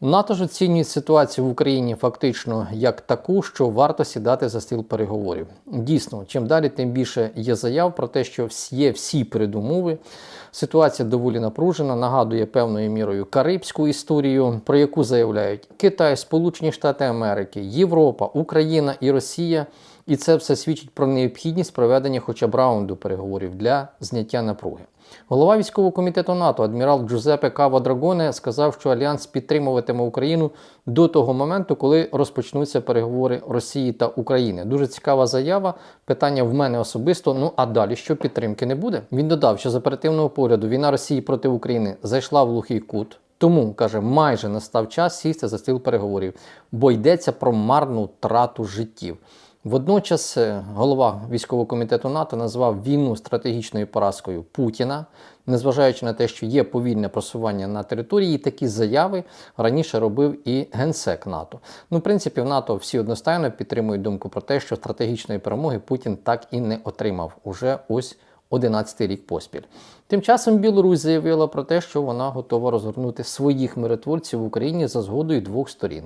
НАТО ж оцінює ситуацію в Україні фактично як таку, що варто сідати за стіл переговорів. Дійсно, чим далі, тим більше є заяв про те, що є всі передумови. Ситуація доволі напружена, нагадує певною мірою карибську історію, про яку заявляють Китай, Сполучені Штати Америки, Європа, Україна і Росія. І це все свідчить про необхідність проведення хоча б раунду переговорів для зняття напруги. Голова військового комітету НАТО адмірал Джузепе Кава Драгоне сказав, що альянс підтримуватиме Україну до того моменту, коли розпочнуться переговори Росії та України. Дуже цікава заява. Питання в мене особисто. Ну а далі що підтримки не буде? Він додав, що з оперативного погляду війна Росії проти України зайшла в глухий кут. Тому каже, майже настав час сісти за стіл переговорів, бо йдеться про марну трату життів. Водночас е, голова військового комітету НАТО назвав війну стратегічною поразкою Путіна, незважаючи на те, що є повільне просування на території, і такі заяви раніше робив і генсек НАТО. Ну, в принципі, в НАТО всі одностайно підтримують думку про те, що стратегічної перемоги Путін так і не отримав уже ось 11-й рік поспіль. Тим часом Білорусь заявила про те, що вона готова розгорнути своїх миротворців в Україні за згодою двох сторін.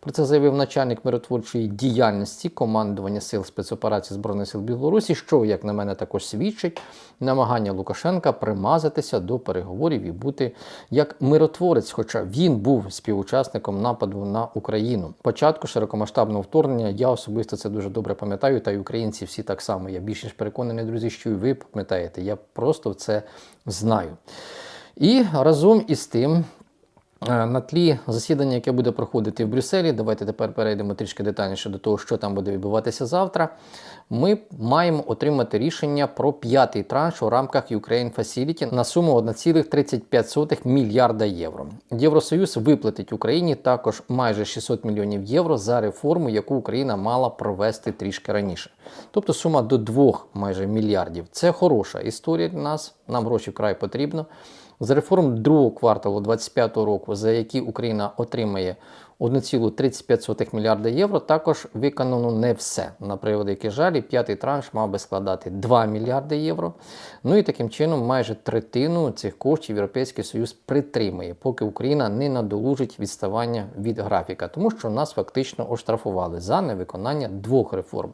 Про це заявив начальник миротворчої діяльності командування сил спецоперацій Збройних сил Білорусі, що, як на мене, також свідчить намагання Лукашенка примазатися до переговорів і бути як миротворець, хоча він був співучасником нападу на Україну. Початку широкомасштабного вторгнення я особисто це дуже добре пам'ятаю, та й українці всі так само. Я більш ніж переконаний, друзі, що і ви пам'ятаєте. Я просто в це знаю. І разом із тим. Е, На тлі засідання, яке буде проходити в Брюсселі, давайте тепер перейдемо трішки детальніше до того, що там буде відбуватися завтра. Ми маємо отримати рішення про п'ятий транш у рамках Ukraine Facility на суму 1,35 мільярда євро. Євросоюз виплатить Україні також майже 600 мільйонів євро за реформу, яку Україна мала провести трішки раніше. Тобто сума до 2 майже мільярдів. Це хороша історія для нас. Нам гроші вкрай потрібно. З реформ другого кварталу 2025 року, за які Україна отримає 1,35 мільярда євро, також виконано не все. На превеликий жаль, і п'ятий транш мав би складати 2 мільярди євро. Ну і таким чином майже третину цих коштів Європейський Союз притримає, поки Україна не надолужить відставання від графіка, тому що нас фактично оштрафували за невиконання двох реформ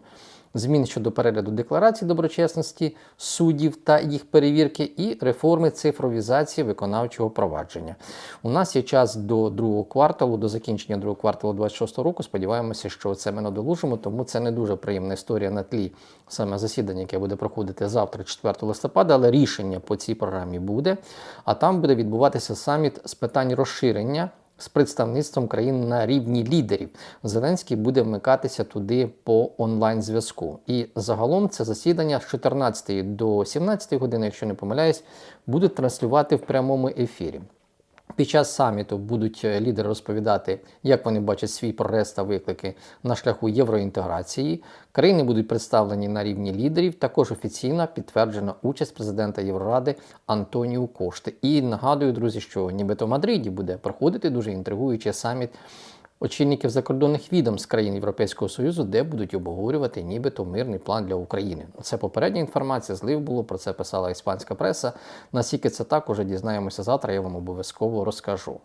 змін щодо перегляду декларацій доброчесності суддів та їх перевірки, і реформи цифровізації виконавчого провадження. У нас є час до другого кварталу, до закінчення другого кварталу 26 року. Сподіваємося, що це ми надолужимо, тому це не дуже приємна історія на тлі саме засідання, яке буде проходити завтра, 4 листопада, але рішення по цій програмі буде. А там буде відбуватися саміт з питань розширення з представництвом країн на рівні лідерів. Зеленський буде вмикатися туди по онлайн-зв'язку. І загалом це засідання з 14 до 17 години, якщо не помиляюсь, будуть транслювати в прямому ефірі. Під час саміту будуть е, лідери розповідати, як вони бачать свій прогрес та виклики на шляху євроінтеграції. Країни будуть представлені на рівні лідерів. Також офіційна підтверджена участь президента Євроради Антоніу Кошти. І нагадую, друзі, що нібито в Мадриді буде проходити дуже інтригуючий саміт очільників закордонних відомств країн Європейського Союзу, де будуть обговорювати нібито мирний план для України. Це попередня інформація, злив було, про це писала іспанська преса. Наскільки це так, уже дізнаємося завтра, я вам обов'язково розкажу.